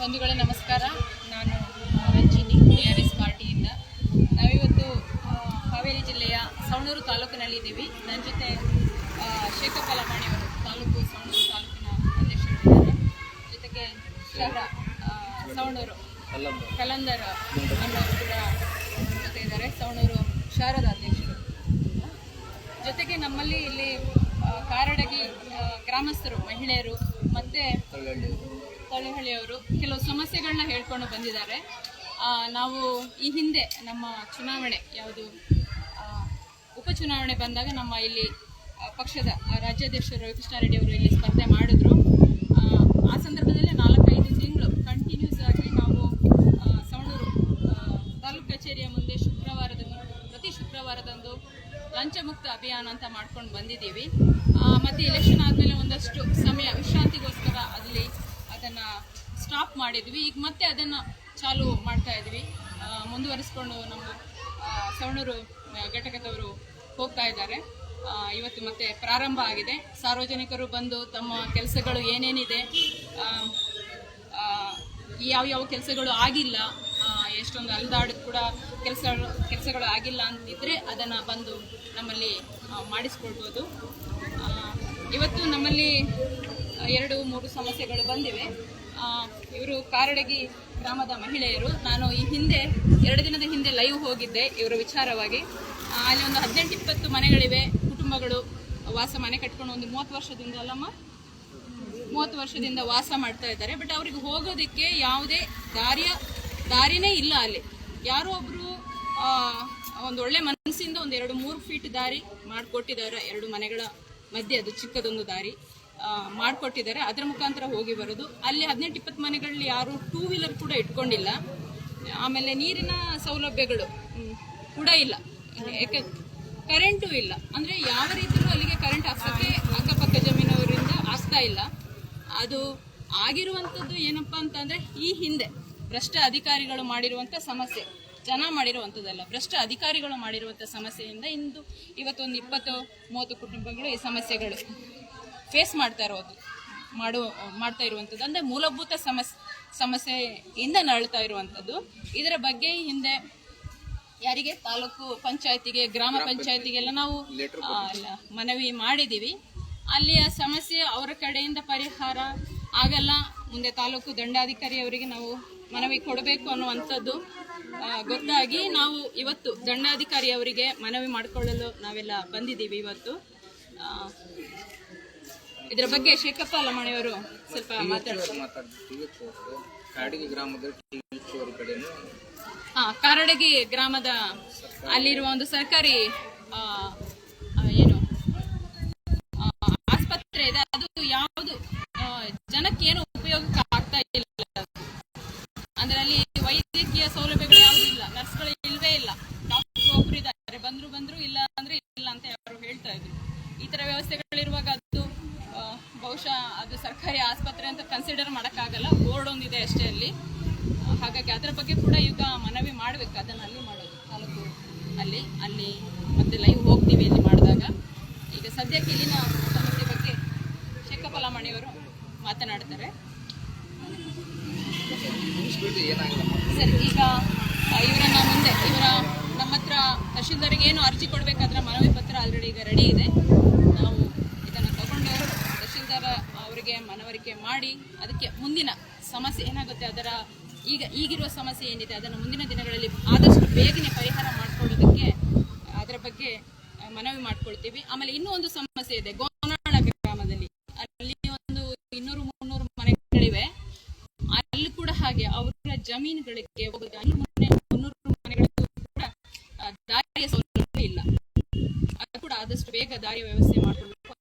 ಬಂಧುಗಳೇ, ನಮಸ್ಕಾರ. ನಾನು ರಂಜಿನಿ ಟಿ ಆರ್ ಎಸ್ ಪಾರ್ಟಿಯಿಂದ. ನಾವಿವತ್ತು ಹಾವೇರಿ ಜಿಲ್ಲೆಯ ಸವಣೂರು ತಾಲೂಕಿನಲ್ಲಿ ಇದ್ದೀವಿ ನನ್ನ ಜೊತೆ ಶೇಖರ್ ಅವರು, ತಾಲೂಕು ಸವಣೂರು ತಾಲೂಕಿನ ಅಧ್ಯಕ್ಷರಿದ್ದಾರೆ ಜೊತೆಗೆ ಶಹರ ಸವಣೂರು ಕಲಂದರ ಅನ್ನೋರು ಕೂಡ ಜೊತೆ ಇದ್ದಾರೆ. ಸವಣೂರು ಶಹರದ ಅಧ್ಯಕ್ಷರು. ಜೊತೆಗೆ ನಮ್ಮಲ್ಲಿ ಇಲ್ಲಿ ಕಾರಡಗಿ ಗ್ರಾಮಸ್ಥರು ಮಹಿಳೆಯರು ಮತ್ತೆ ತಳ್ಳಿಹಳ್ಳಿಯವರು ಕೆಲವು ಸಮಸ್ಯೆಗಳನ್ನ ಹೇಳ್ಕೊಂಡು ಬಂದಿದ್ದಾರೆ. ನಾವು ಈ ಹಿಂದೆ ನಮ್ಮ ಚುನಾವಣೆ ಯಾವುದು ಉಪಚುನಾವಣೆ ಬಂದಾಗ ನಮ್ಮ ಇಲ್ಲಿ ಪಕ್ಷದ ರಾಜ್ಯಾಧ್ಯಕ್ಷ ರಾಜ್ಯಾಧ್ಯಕ್ಷರು ರವಿಕೃಷ್ಣ ರೆಡ್ಡಿ ಅವರು ಇಲ್ಲಿ ಸ್ಪರ್ಧೆ ಮಾಡಿದ್ರು. ಆ, ಸಂದರ್ಭದಲ್ಲಿ ನಾಲ್ಕೈದು ತಿಂಗಳು ಕಂಟಿನ್ಯೂಸ್ ಆಗಿ ನಾವು ಸವಣೂರು ತಾಲೂಕು ಕಚೇರಿಯ ಮುಂದೆ ಶುಕ್ರವಾರದಂದು ಪ್ರತಿ ಶುಕ್ರವಾರದಂದು ಲಂಚಮುಕ್ತ ಅಭಿಯಾನ ಅಂತ ಮಾಡ್ಕೊಂಡು ಬಂದಿದ್ದೀವಿ. ಮತ್ತೆ ಎಲೆಕ್ಷನ್ ಆದಮೇಲೆ ಒಂದಷ್ಟು ಸಮಯ ವಿಶ್ರಾಂತಿಗೋಸ್ಕರ ಅಲ್ಲಿ ಅದನ್ನು ಸ್ಟಾಪ್ ಮಾಡಿದ್ವಿ. ಈಗ ಮತ್ತೆ ಅದನ್ನು ಚಾಲು ಮಾಡ್ತಾ ಇದ್ವಿ. ಮುಂದುವರೆಸ್ಕೊಂಡು ನಮ್ಮ ಸವಣೂರು ಘಟಕದವರು ಹೋಗ್ತಾ ಇದ್ದಾರೆ. ಇವತ್ತು ಮತ್ತೆ ಪ್ರಾರಂಭ ಆಗಿದೆ. ಸಾರ್ವಜನಿಕರು ಬಂದು ತಮ್ಮ ಕೆಲಸಗಳು ಏನೇನಿದೆ ಯಾವ ಯಾವ ಕೆಲಸಗಳು ಆಗಿಲ್ಲ ಎಷ್ಟೊಂದು ಅಲ್ದಾಡ್ ಕೂಡ ಕೆಲಸ, ಕೆಲಸಗಳು ಆಗಿಲ್ಲ ಅಂತಿದ್ರೆ ಅದನ್ನು ಬಂದು ನಮ್ಮಲ್ಲಿ ಮಾಡಿಸ್ಕೊಳ್ಬೋದು. ಇವತ್ತು ನಮ್ಮಲ್ಲಿ ಎರಡು, ಮೂರು ಸಮಸ್ಯೆಗಳು ಬಂದಿವೆ. ಇವರು ಕಾರಡಗಿ ಗ್ರಾಮದ ಮಹಿಳೆಯರು. ನಾನು ಈ ಹಿಂದೆ, ಎರಡು ದಿನದ ಹಿಂದೆ ಲೈವ್ ಹೋಗಿದ್ದೆ ಇವರ ವಿಚಾರವಾಗಿ. ಅಲ್ಲಿ ಒಂದು ಹದಿನೆಂಟು, ಇಪ್ಪತ್ತು ಮನೆಗಳಿವೆ, ಕುಟುಂಬಗಳು, ವಾಸ ಮನೆ ಕಟ್ಕೊಂಡು ಒಂದು ಮೂವತ್ತು ವರ್ಷದಿಂದ ಅಲ್ಲಮ್ಮ? ಮೂವತ್ತು ವರ್ಷದಿಂದ ವಾಸ ಮಾಡ್ತಾ ಇದ್ದಾರೆ. ಬಟ್ ಅವ್ರಿಗೆ ಹೋಗೋದಕ್ಕೆ ಯಾವುದೇ ದಾರಿಯ ದಾರಿನೇ ಇಲ್ಲ ಅಲ್ಲಿ. ಯಾರೋ ಒಬ್ರು ಒಂದು ಒಳ್ಳೆ ಮನಸ್ಸಿಂದ ಒಂದು ಎರಡು ಮೂರು ಫೀಟ್ ದಾರಿ ಮಾಡಿಕೊಟ್ಟಿದ್ದಾರೆ. ಎರಡು ಮನೆಗಳ ಮಧ್ಯೆ ಅದು ಚಿಕ್ಕದೊಂದು ದಾರಿ ಮಾಡಿಕೊಟ್ಟಿದ್ದಾರೆ. ಅದರ ಮುಖಾಂತರ ಹೋಗಿ ಬರೋದು. ಅಲ್ಲಿ ಹದಿನೆಂಟು ಇಪ್ಪತ್ತು ಮನೆಗಳಲ್ಲಿ ಯಾರು ಟೂ ವೀಲರ್ ಕೂಡ ಇಟ್ಕೊಂಡಿಲ್ಲ. ಆಮೇಲೆ ನೀರಿನ ಸೌಲಭ್ಯಗಳು ಕೂಡ ಇಲ್ಲ. ಯಾಕೆ ಕರೆಂಟು ಇಲ್ಲ. ಅಂದರೆ ಯಾವ ರೀತಿಯೂ ಅಲ್ಲಿಗೆ ಕರೆಂಟ್ ಹಾಕ್ಸೋಕ್ಕೆ ಅಕ್ಕಪಕ್ಕ ಜಮೀನವರಿಂದ ಆಗ್ತಾ ಇಲ್ಲ. ಅದು ಆಗಿರುವಂಥದ್ದು ಏನಪ್ಪ ಅಂತಂದರೆ ಈ ಹಿಂದೆ. ಭ್ರಷ್ಟ ಅಧಿಕಾರಿಗಳು ಮಾಡಿರುವಂತ ಸಮಸ್ಯೆ ಜನ ಮಾಡಿರುವಂಥದ್ದಲ್ಲ ಭ್ರಷ್ಟ ಅಧಿಕಾರಿಗಳು ಮಾಡಿರುವಂಥ ಸಮಸ್ಯೆಯಿಂದ ಇಂದು ಇವತ್ತೊಂದು ಇಪ್ಪತ್ತು ಮೂವತ್ತು ಕುಟುಂಬಗಳು ಈ ಸಮಸ್ಯೆಗಳು ಫೇಸ್ ಮಾಡ್ತಾ ಇರೋದು ಮಾಡು ಮಾಡ್ತಾ ಇರುವಂಥದ್ದು ಅಂದ್ರೆ ಮೂಲಭೂತ ಸಮಸ್ಯೆ ಸಮಸ್ಯೆಯಿಂದ ನರಳ್ತಾ ಇರುವಂಥದ್ದು ಇದರ ಬಗ್ಗೆ ಹಿಂದೆ ಯಾರಿಗೆ ತಾಲೂಕು ಪಂಚಾಯತಿಗೆ ಗ್ರಾಮ ಪಂಚಾಯತಿಗೆಲ್ಲ ನಾವು ಮನವಿ ಮಾಡಿದ್ದೀವಿ. ಅಲ್ಲಿಯ ಸಮಸ್ಯೆ ಅವರ ಕಡೆಯಿಂದ ಪರಿಹಾರ ಆಗಲ್ಲ. ಮುಂದೆ ತಾಲೂಕು ದಂಡಾಧಿಕಾರಿ ಅವರಿಗೆ ನಾವು ಮನವಿ ಕೊಡಬೇಕು ಅನ್ನುವಂಥದ್ದು ಗೊತ್ತಾಗಿ ನಾವು ಇವತ್ತು ದಂಡಾಧಿಕಾರಿ ಅವರಿಗೆ ಮನವಿ ಮಾಡಿಕೊಳ್ಳಲು ನಾವೆಲ್ಲ ಬಂದಿದ್ದೀವಿ ಇವತ್ತು. ಇದರ ಬಗ್ಗೆ ಶೇಖಪ್ಪ ಲಮಾಣಿಯವರು ಸ್ವಲ್ಪ ಮಾತಾಡ್ತಾರೆ ಗ್ರಾಮದ ಕಾರಡಗಿ ಗ್ರಾಮದ ಅಲ್ಲಿರುವ ಒಂದು ಸರ್ಕಾರಿ ಅಂದ್ರೆ ಅಲ್ಲಿ ವೈದ್ಯಕೀಯ ಸೌಲಭ್ಯಗಳು ಯಾವುದೂ ಇಲ್ಲ, ನರ್ಸ್ಗಳು ಇಲ್ವೇ ಇಲ್ಲ. ಡಾಕ್ಟರ್ ಒಬ್ರು ಇದ್ದಾರೆ, ಬಂದ್ರು ಬಂದ್ರು ಇಲ್ಲ ಅಂದ್ರೆ ಇಲ್ಲ ಅಂತ ಯಾರು ಹೇಳ್ತಾ ಇದ್ರು. ಈ ತರ ವ್ಯವಸ್ಥೆಗಳಿರುವಾಗ ಅದು ಬಹುಶಃ ಅದು ಸರ್ಕಾರಿ ಆಸ್ಪತ್ರೆ ಅಂತ ಕನ್ಸಿಡರ್ ಮಾಡೋಕ್ಕಾಗಲ್ಲ ಬೋರ್ಡ್ ಒಂದಿದೆ ಅಷ್ಟೇ ಅಲ್ಲಿ. ಹಾಗಾಗಿ ಅದರ ಬಗ್ಗೆ ಕೂಡ ಈಗ ಮನವಿ ಮಾಡ್ಬೇಕು, ಅದನ್ನ ಅಲ್ಲಿ ಮಾಡೋದು ತಾಲೂಕು ಅಲ್ಲಿ ಅಲ್ಲಿ ಮತ್ತೆ ಲೈವ್ ಹೋಗ್ತೀವಿ ಅಲ್ಲಿ ಮಾಡಿದಾಗ. ಈಗ ಸದ್ಯಕ್ಕೆ ಇಲ್ಲಿನ ಸಮಸ್ಯೆ ಬಗ್ಗೆ ಲಮಾಣಿಯವರು ಮಾತನಾಡ್ತಾರೆ. ಸರಿ, ಈಗ ಇವರನ್ನ ಮುಂದೆ, ಇವರ ನಮ್ಮ ಹತ್ರ ತಹಶೀಲ್ದಾರಿಗೆ ಏನು ಅರ್ಜಿ ಕೊಡಬೇಕಾದ್ರೆ ಮನವಿ ಪತ್ರ ಆಲ್ರೆಡಿ ಈಗ ರೆಡಿ ಇದೆ. ನಾವು ಇದನ್ನು ತಗೊಂಡು ತಹಶೀಲ್ದಾರ ಅವರಿಗೆ ಮನವರಿಕೆ ಮಾಡಿ, ಅದಕ್ಕೆ ಮುಂದಿನ ಸಮಸ್ಯೆ ಏನಾಗುತ್ತೆ, ಅದರ ಈಗ, ಈಗಿರುವ ಸಮಸ್ಯೆ ಏನಿದೆ, ಅದನ್ನು ಮುಂದಿನ ದಿನಗಳಲ್ಲಿ ಆದಷ್ಟು ಬೇಗನೆ ಪರಿಹಾರ ಮಾಡಿಕೊಳ್ಳೋದಕ್ಕೆ ಅದರ ಬಗ್ಗೆ ಮನವಿ ಮಾಡ್ಕೊಳ್ತೀವಿ. ಆಮೇಲೆ ಇನ್ನೂ ಒಂದು ಸಮಸ್ಯೆ ಇದೆ ಜಮೀನುಗಳಿಗೆ ಮುನ್ನೂರು ಕೂಡ ದಾರಿ ದಾರಿಯ ಸೌಲಭ್ಯ ಇಲ್ಲ. ಅದು ಕೂಡ ಆದಷ್ಟು ಬೇಗ ದಾರಿ ವ್ಯವಸ್ಥೆ ಮಾಡಿಕೊಳ್ಳಬೇಕು